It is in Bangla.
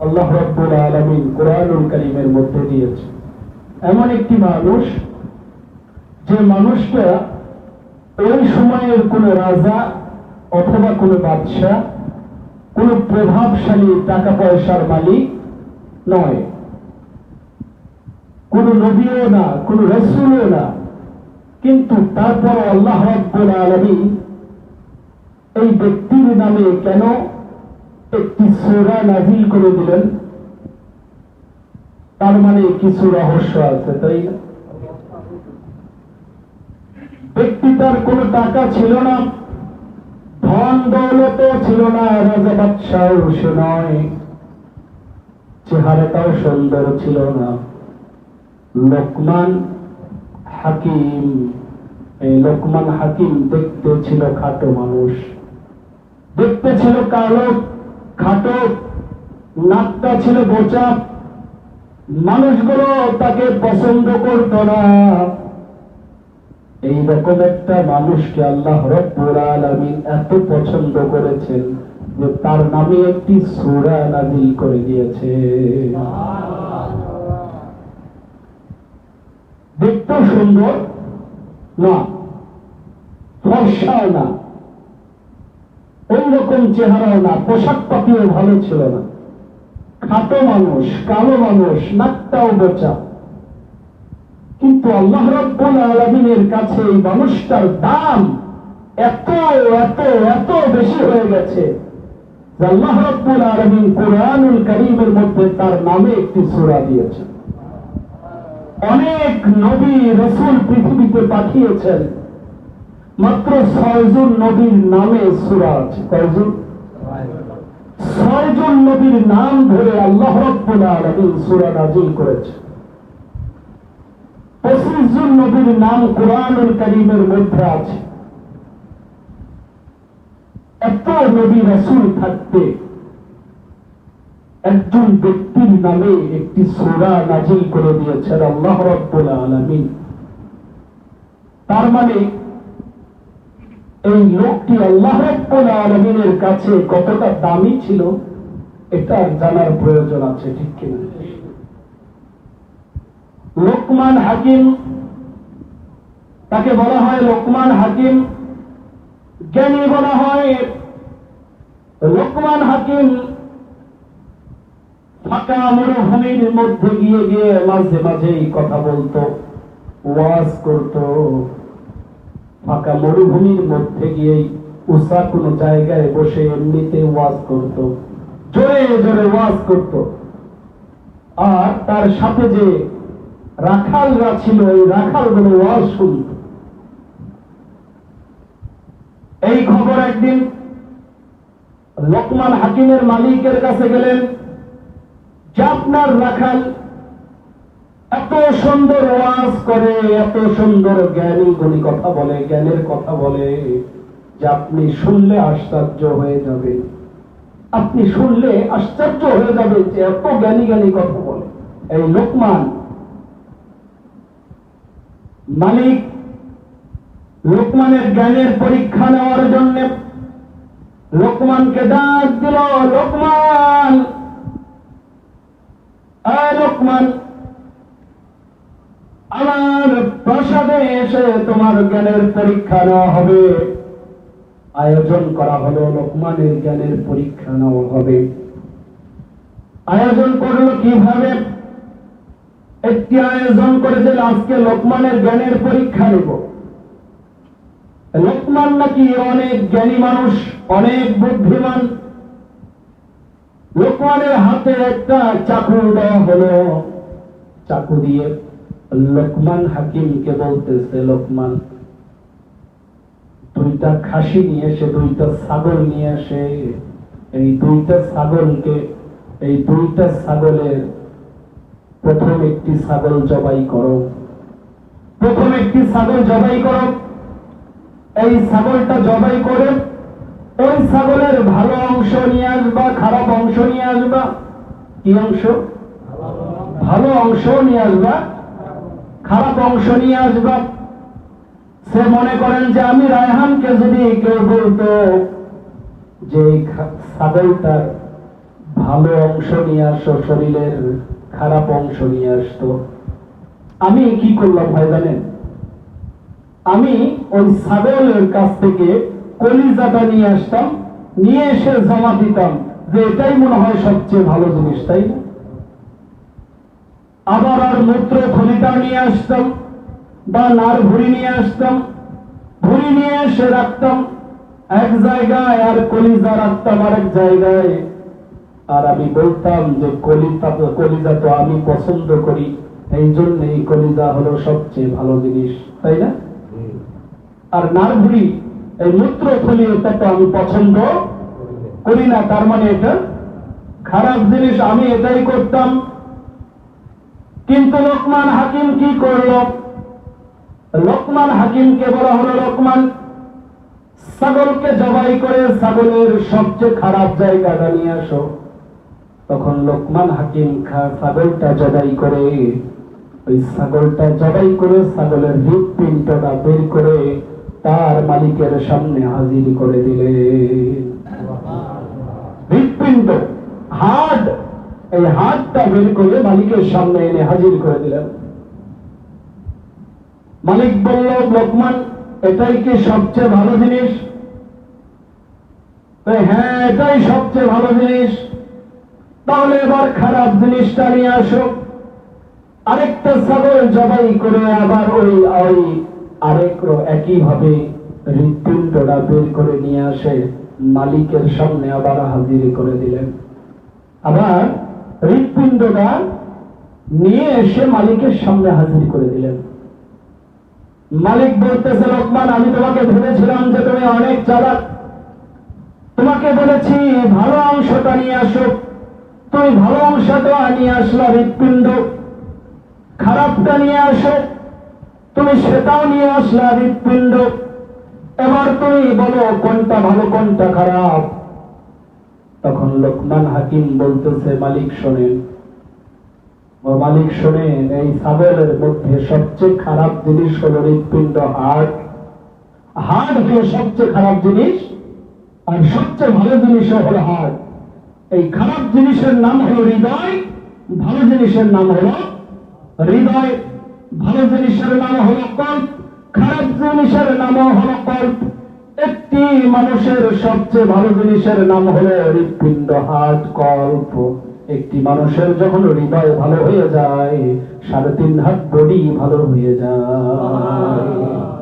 আল্লাহ রব্বুল আলমিন কোরআনুল করিমের মধ্যে দিয়েছে। এমন একটি মানুষ, যে মানুষটা ওই সময়ের কোন রাজা অথবা কোনো বাদশাহ, কোন প্রভাবশালী টাকা পয়সার মালিক নয়। কোন নবীও না, কোন রসুলও না। কিন্তু তারপর আল্লাহ রব্বুল আলমিন এই ব্যক্তির নামে কেন একটি সোরা নাজিল করে দিলেন। তার মানে কিছু রহস্য আছে, তাই না? ব্যক্তি তার কোনো টাকা ছিল না, ধন দৌলত ছিল না, রাজা বাদশাহ নয়। চেহারাটাও সুন্দর ছিল না। লোকমান হাকিম, এই লোকমান হাকিম দেখতে ছিল খাটো মানুষ। দেখতে ছিল কালো খাটো নাকটা ছিল বোচা। মানুষগুলো তাকে পছন্দ করত না। এইরকম একটা মানুষকে আল্লাহ রব্বুল এত পছন্দ করেছেন যে তার নামে একটি সূরা নাজিল করে দিয়েছে। দেখতেও সুন্দর? না। ফর্সাও না। ওই রকম চেহারাও না, পোশাক পাতিও ভালো ছিল না। খাটো মানুষ, কালো মানুষ, নাকটাও বোচা কিন্তু আল্লাহ রব্বুল আলমিনের কাছে এই মানুষটার দাম এত এত এত বেশি হয়ে গেছে আল্লাহ রব্বুল আলমিন কোরআনুল করিমের মধ্যে তার নামে একটি সূরা দিয়েছেন। অনেক নবী রসুল পৃথিবীতে পাঠিয়েছেন। মাত্র ছয়জন নবীর নামে সূরা আছে। কয়জন? ছয়জন নবীর নাম ধরে আল্লাহ রব্বুল আলমিন সূরা নাজিল করেছে। পঁচিশ জন নবীর নাম কোরআনুল করিমের মধ্যে আছে। এত নবী রসুল থাকতে একজন ব্যক্তির নামে একটি সোরা নাজিল করে দিয়েছেন আল্লাহ রব্বুল আলমিন। তার মানে এই লোকটি আল্লাহ আলমিনের কাছে কতটা দামি ছিল, এটা জানার প্রয়োজন আছে, ঠিক কিনা? লোকমান হাকিম, তাকে বলা হয় লোকমান হাকিম, জ্ঞানী বলা হয় লোকমান হাকিম, ফাঁকা মরুভূমির মধ্যে গিয়ে গিয়ে মাঝে মাঝেই কথা বলতো, ওয়াজ করত। ফাঁকা মরুভূমির মধ্যে গিয়েই উষা কোন জায়গায় বসে এমনিতে ওয়াজ করত। জোরে জোরে ওয়াজ করত। আর তার সাথে যে রাখালরা ছিল, এই রাখালগুলো ওয়াজ শুনত। এই খবর একদিন লোকমান হাকিমের মালিকের কাছে গেলেন। যে আপনার রাখাল এত সুন্দর ওয়াজ করে, এত সুন্দর জ্ঞানী গুণী কথা বলে, জ্ঞানের কথা বলে যে আপনি শুনলে আশ্চর্য হয়ে যাবে। আপনি শুনলে আশ্চর্য হয়ে যাবে যে এত জ্ঞানী জ্ঞানী কথা বলে। এই লোকমান, মালিক লোকমানের জ্ঞানের পরীক্ষা নেওয়ার জন্য লোকমানকে ডাক দিল, লোকমান! লোকমান! আমার প্রাসাদে এসে তোমার জ্ঞানের পরীক্ষা নেওয়া হবে। আয়োজন করা হলো, লোকমানের জ্ঞানের পরীক্ষা নেওয়া হবে। আয়োজন করল কীভাবে? একটি আয়োজন করেছিল আজকে লোকমানের জ্ঞানের পরীক্ষা নেব। লোকমান নাকি অনেক জ্ঞানী মানুষ, অনেক বুদ্ধিমান। লোকমানের হাতে একটা চাকু দেওয়া হলো। চাকু দিয়ে লোকমান হাকিমকে বলতেছে, লোকমান, দুইটা খাসি নিয়ে এসে, দুইটা ছাগল নিয়ে আসে এই দুইটা ছাগলকে, এই দুইটা ছাগলের প্রথম একটি ছাগল জবাই করো। প্রথম একটি ছাগল জবাই করো। এই ছাগলটা জবাই করে, ওই ছাগলের ভালো অংশ নিয়ে আসবা, খারাপ অংশ নিয়ে আসবা। কি অংশ? ভালো অংশ নিয়ে আসবা। খারাপ অংশ নিয়ে আসবা। সে মনে করেন যে আমি রায়হানকে যদি কেউ বলতো যে ছাগলটার ভালো অংশ নিয়ে আসো, শরীরের খারাপ অংশ নিয়ে আসতো। আমি কি করলাম ভাই জানেন? আমি ওই ছাগলের কাছ থেকে কলিজাটা নিয়ে আসতাম, নিয়ে এসে জমা দিতাম, যে এটাই মনে হয় সবচেয়ে ভালো জিনিস, তাই না? আবার আর মূত্র থলিটা নিয়ে আসতাম বা নার ভুড়ি নিয়ে আসতাম ভুড়ি নিয়ে এসে রাখতাম। এক জায়গায় আর কলিজা রাখতাম আরেক জায়গায়। আর আমি বলতাম যে কলিতা কলিজা তো আমি পছন্দ করি এই জন্য এই কলিজা হলো সবচেয়ে ভালো জিনিস তাই না? আর নার নারভুড়ি এই মূত্র থলি এটা তো আমি পছন্দ করি না তার মানে এটা খারাপ জিনিস আমি এটাই করতাম। কিন্তু লোকমান হাকিম কি করল? লোকমান হাকিমকে বলা হলো লোকমান ছাগলকে জবাই করে ছাগলের সবচেয়ে খারাপ জায়গাটা নিয়ে আসো। তখন লোকমান হাকিম খা ছাগলটা জবাই করে ওই ছাগলটা জবাই করে ছাগলের হৃদপিণ্ডটা বের করে তার মালিকের সামনে হাজির করে দিলে হৃদপিণ্ড হার্ট এই হার্টটা বের করে মালিকের সামনে এনে হাজির করে দিলেন। মালিক বলল, লোকমান, এটাই কি সবচেয়ে ভালো জিনিস? হ্যাঁ এটাই সবচেয়ে ভালো জিনিস। তাহলে এবার খারাপ জিনিসটা নিয়ে আসো। আরেকটা ছাগল জবাই করে আবার ওই ওই আরেক একই ভাবে হৃৎপিণ্ডটা বের করে নিয়ে আসে মালিকের সামনে আবার হাজির করে দিলেন। আবার হৃৎপিণ্ডটা নিয়ে এসে মালিকের সামনে হাজির করে দিলেন। মালিক বলতেছে, লোকমান, আমি তোমাকে ভেবেছিলাম যে তুমি অনেক চালাক। তোমাকে বলেছি, ভালো অংশটা নিয়ে আসো। তুমি ভালো অংশটা নিয়ে আসলো, হৃৎপিণ্ড। খারাপটা নিয়ে আসো। তুমি সেটাও নিয়ে আসলা, হৃৎপিণ্ড। এবার তুমি বলো, কোনটা ভালো, কোনটা খারাপ? তখন লোকমান হাকিম বলতেছে, মালিক শোনেন। মালিক শোনেন, এই ছাগলের মধ্যে সবচেয়ে খারাপ জিনিস হলো হৃৎপিণ্ড হার্ট হার্ট হলো সবচেয়ে খারাপ জিনিস, আর সবচেয়ে ভালো জিনিস হলো হার্ট এই খারাপ জিনিসের নাম হলো হৃদয়, ভালো জিনিসের নাম হলো হৃদয়। ভালো জিনিসের নাম হলো কল্প, খারাপ জিনিসের নাম হলো কল্প। মানুষের সবচেয়ে ভালো জিনিসের নাম হলো হৃৎপিণ্ড, হার্ট, কল্প। একটি মানুষের যখন হৃদয় ভালো হয়ে যায়, সাড়ে তিন হাত বডি ভালো হয়ে যায়।